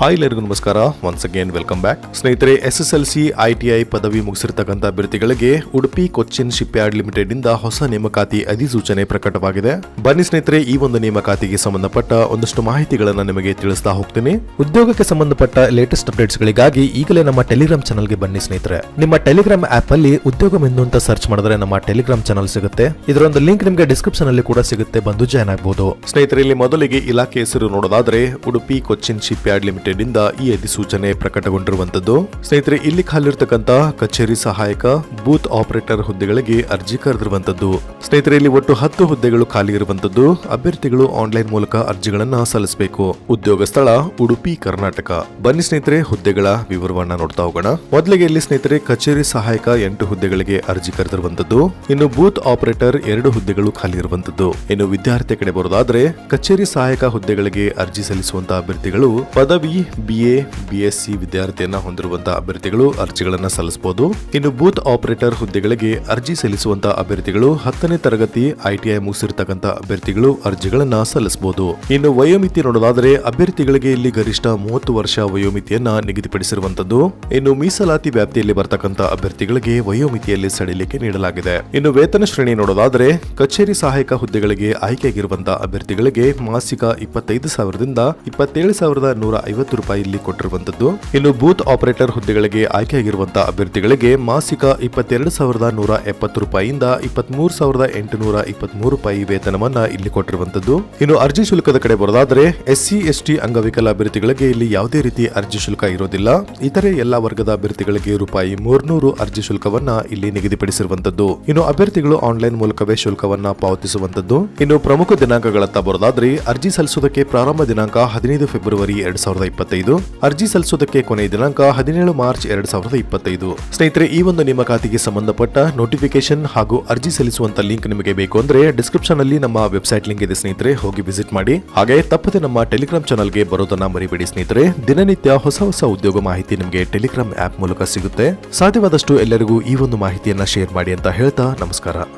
Hi ಎಲ್ಲರಿಗೂ ನಮಸ್ಕಾರ. Once again welcome back ಸ್ನೇಹಿತರೆ ಎಸ್ ಎಸ್ ಎಲ್ ಸಿ ಪದವಿ ಮುಗಿಸಿರ್ತಕ್ಕಂಥ ಅಭ್ಯರ್ಥಿಗಳಿಗೆ Udupi Cochin shipyard limited ಇಂದ ಹೊಸ ನೇಮಕಾತಿ ಅಧಿಸೂಚನೆ ಪ್ರಕಟವಾಗಿದೆ. ಬನ್ನಿ ಸ್ನೇಹಿತರೆ, ಈ ಒಂದು ನೇಮಕಾತಿಗೆ ಸಂಬಂಧಪಟ್ಟ ಒಂದಷ್ಟು ಮಾಹಿತಿಗಳನ್ನು ನಿಮಗೆ ತಿಳಿಸ್ತಾ ಹೋಗ್ತೀನಿ. ಉದ್ಯೋಗಕ್ಕೆ ಸಂಬಂಧಪಟ್ಟ ಲೇಟೆಸ್ಟ್ ಅಪ್ಡೇಟ್ಸ್ ಗಳಿಗಾಗಿ ಈಗಲೇ ನಮ್ಮ ಟೆಲಿಗ್ರಾಮ್ ಚಾನಲ್ಗೆ ಬನ್ನಿ ಸ್ನೇಹಿತರೆ. ನಿಮ್ಮ ಟೆಲಿಗ್ರಾಮ್ ಆಪ್ ಅಲ್ಲಿ ಉದ್ಯೋಗ ಮೆಂದು ಅಂತ ಸರ್ಚ್ ಮಾಡಿದ್ರೆ ನಮ್ಮ ಟೆಲಿಗ್ರಾಮ್ ಚಾನಲ್ ಸಿಗುತ್ತೆ. ಇದರ ಒಂದು ಲಿಂಕ್ ನಿಮಗೆ ಡಿಸ್ಕ್ರಿಪ್ಷನ್ ಅಲ್ಲಿ ಕೂಡ ಸಿಗುತ್ತೆ, ಬಂದು ಜಾಯ್ನ್ ಆಗಬಹುದು ಸ್ನೇಹಿತರೆ, ಇಲ್ಲಿ ಮೊದಲಿಗೆ ಇಲಾಖೆ ಹೆಸರು ನೋಡೋದಾದ್ರೆ Udupi Cochin shipyard limited ಇಂದ ಈ ಅಧಿಸೂಚನೆ ಪ್ರಕಟಗೊಂಡಿರುವಂತದ್ದು ಸ್ನೇಹಿತರೆ, ಇಲ್ಲಿ ಖಾಲಿರ್ತಕ್ಕಂತ ಕಚೇರಿ ಸಹಾಯಕ, ಬೂತ್ ಆಪರೇಟರ್ ಹುದ್ದೆಗಳಿಗೆ ಅರ್ಜಿ ಕರೆದಿರುವಂತದ್ದು ಸ್ನೇಹಿತರೆ, ಇಲ್ಲಿ ಒಟ್ಟು ಹತ್ತು ಹುದ್ದೆಗಳು ಖಾಲಿ ಇರುವಂತದ್ದು ಅಭ್ಯರ್ಥಿಗಳು ಆನ್ಲೈನ್ ಮೂಲಕ ಅರ್ಜಿಗಳನ್ನ ಸಲ್ಲಿಸಬೇಕು. ಉದ್ಯೋಗ ಸ್ಥಳ, ಉಡುಪಿ, ಕರ್ನಾಟಕ. ಬನ್ನಿ ಸ್ನೇಹಿತರೆ, ಹುದ್ದೆಗಳ ವಿವರವನ್ನ ನೋಡ್ತಾ ಹೋಗೋಣ. ಮೊದಲಿಗೆ ಇಲ್ಲಿ ಸ್ನೇಹಿತರೆ, ಕಚೇರಿ ಸಹಾಯಕ ಎಂಟು ಹುದ್ದೆಗಳಿಗೆ ಅರ್ಜಿ ಕರೆದಿರುವಂತದ್ದು ಇನ್ನು ಬೂತ್ ಆಪರೇಟರ್ ಎರಡು ಹುದ್ದೆಗಳು ಖಾಲಿ ಇರುವಂತದ್ದು ಇನ್ನು ವಿದ್ಯಾರ್ಥಿ ಕಡೆ ಬರೋದಾದ್ರೆ, ಕಚೇರಿ ಸಹಾಯಕ ಹುದ್ದೆಗಳಿಗೆ ಅರ್ಜಿ ಸಲ್ಲಿಸುವಂತಹ ಅಭ್ಯರ್ಥಿಗಳು ಪದವಿ ಬಿಎ, ಬಿಎಸ್ಸಿ ವಿದ್ಯಾರ್ಥಿಯನ್ನ ಹೊಂದಿರುವಂತಹ ಅಭ್ಯರ್ಥಿಗಳು ಅರ್ಜಿಗಳನ್ನು ಸಲ್ಲಿಸಬಹುದು ಇನ್ನು ಬೂತ್ ಆಪರೇಟರ್ ಹುದ್ದೆಗಳಿಗೆ ಅರ್ಜಿ ಸಲ್ಲಿಸುವಂತಹ ಅಭ್ಯರ್ಥಿಗಳು ಹತ್ತನೇ ತರಗತಿ ಐಟಿಐ ಮುಗಿಸಿರ್ತಕ್ಕಂತಹ ಅಭ್ಯರ್ಥಿಗಳು ಅರ್ಜಿಗಳನ್ನ ಸಲ್ಲಿಸಬಹುದು ಇನ್ನು ವಯೋಮಿತಿ ನೋಡೋದಾದರೆ ಅಭ್ಯರ್ಥಿಗಳಿಗೆ ಇಲ್ಲಿ ಗರಿಷ್ಠ ಮೂವತ್ತು ವರ್ಷ ವಯೋಮಿತಿಯನ್ನ ನಿಗದಿಪಡಿಸಿರುವಂತದ್ದು. ಇನ್ನು ಮೀಸಲಾತಿ ವ್ಯಾಪ್ತಿಯಲ್ಲಿ ಬರ್ತಕ್ಕಂಥ ಅಭ್ಯರ್ಥಿಗಳಿಗೆ ವಯೋಮಿತಿಯಲ್ಲಿ ಸಡಿಲಿಕೆ ನೀಡಲಾಗಿದೆ. ಇನ್ನು ವೇತನ ಶ್ರೇಣಿ ನೋಡೋದಾದ್ರೆ ಕಚೇರಿ ಸಹಾಯಕ ಹುದ್ದೆಗಳಿಗೆ ಆಯ್ಕೆಯಾಗಿರುವಂತಹ ಅಭ್ಯರ್ಥಿಗಳಿಗೆ ಮಾಸಿಕ ಇಪ್ಪತ್ತೈದು ಸಾವಿರದಿಂದ ಇಪ್ಪತ್ತೇಳು ಸಾವಿರದ ನೂರ ಐವತ್ತು ರೂಪಾಯಿ ಇಲ್ಲಿ ಕೊಟ್ಟಿರುವಂತದ್ದು. ಇನ್ನು ಬೂತ್ ಆಪರೇಟರ್ ಹುದ್ದೆಗಳಿಗೆ ಆಯ್ಕೆಯಾಗಿರುವಂತಹ ಅಭ್ಯರ್ಥಿಗಳಿಗೆ ಮಾಸಿಕ ಇಪ್ಪತ್ತೆರಡು ಸಾವಿರದ ನೂರ ಎಪ್ಪತ್ತು ರೂಪಾಯಿಯಿಂದ ಇಪ್ಪತ್ಮೂರು ಸಾವಿರದ ಎಂಟುನೂರ ಇಪ್ಪತ್ಮೂರು ರೂಪಾಯಿ ವೇತನವನ್ನ ಇಲ್ಲಿ ಕೊಟ್ಟಿರುವಂತದ್ದು. ಇನ್ನು ಅರ್ಜಿ ಶುಲ್ಕದ ಕಡೆ ಬರೋದಾದ್ರೆ, ಎಸ್ಸಿ, ಎಸ್ಟಿ ಅಂಗವಿಕಲ ಅಭ್ಯರ್ಥಿಗಳಿಗೆ ಇಲ್ಲಿ ಯಾವುದೇ ರೀತಿ ಅರ್ಜಿ ಶುಲ್ಕ ಇರೋದಿಲ್ಲ. ಇತರೆ ಎಲ್ಲಾ ವರ್ಗದ ಅಭ್ಯರ್ಥಿಗಳಿಗೆ ರೂಪಾಯಿ ಮೂರ್ನೂರು ಅರ್ಜಿ ಶುಲ್ಕವನ್ನ ಇಲ್ಲಿ ನಿಗದಿಪಡಿಸಿರುವಂತದ್ದು. ಇನ್ನು ಅಭ್ಯರ್ಥಿಗಳು ಆನ್ಲೈನ್ ಮೂಲಕವೇ ಶುಲ್ಕವನ್ನ ಪಾವತಿಸುವಂತದ್ದು. ಇನ್ನು ಪ್ರಮುಖ ದಿನಾಂಕಗಳತ್ತ ಬರೋದಾದ್ರೆ, ಅರ್ಜಿ ಸಲ್ಲಿಸುವುದಕ್ಕೆ ಪ್ರಾರಂಭ ದಿನಾಂಕ ಹದಿನೈದು ಫೆಬ್ರವರಿ ಎರಡ್ ಸಾವಿರದ ಇಪ್ಪತ್ತೈದು. ಅರ್ಜಿ ಸಲ್ಲಿಸುವುದಕ್ಕೆ ಕೊನೆಯ ದಿನಾಂಕ ಹದಿನೇಳು ಮಾರ್ಚ್ ಎರಡ್ ಸಾವಿರದ ಇಪ್ಪತ್ತೈದು. ಸ್ನೇಹಿತರೆ, ಈ ಒಂದು ನೇಮಕಾತಿಗೆ ಸಂಬಂಧಪಟ್ಟ ನೋಟಿಫಿಕೇಶನ್ ಹಾಗೂ ಅರ್ಜಿ ಸಲ್ಲಿಸುವಂತ ಲಿಂಕ್ ನಿಮಗೆ ಬೇಕು ಅಂದ್ರೆ ಡಿಸ್ಕ್ರಿಪ್ಷನ್ ಅಲ್ಲಿ ನಮ್ಮ ವೆಬ್ಸೈಟ್ ಲಿಂಕ್ ಇದೆ ಸ್ನೇಹಿತರೆ, ಹೋಗಿ ವಿಸಿಟ್ ಮಾಡಿ. ಹಾಗೆ ತಪ್ಪದೆ ನಮ್ಮ ಟೆಲಿಗ್ರಾಮ್ ಚಾನಲ್ಗೆ ಬರೋದನ್ನ ಮರಿಬೇಡಿ ಸ್ನೇಹಿತರೆ. ದಿನನಿತ್ಯ ಹೊಸ ಹೊಸ ಉದ್ಯೋಗ ಮಾಹಿತಿ ನಿಮಗೆ ಟೆಲಿಗ್ರಾಮ್ ಆಪ್ ಮೂಲಕ ಸಿಗುತ್ತೆ. ಸಾಧ್ಯವಾದಷ್ಟು ಎಲ್ಲರಿಗೂ ಈ ಒಂದು ಮಾಹಿತಿಯನ್ನ ಶೇರ್ ಮಾಡಿ ಅಂತ ಹೇಳ್ತಾ ನಮಸ್ಕಾರ.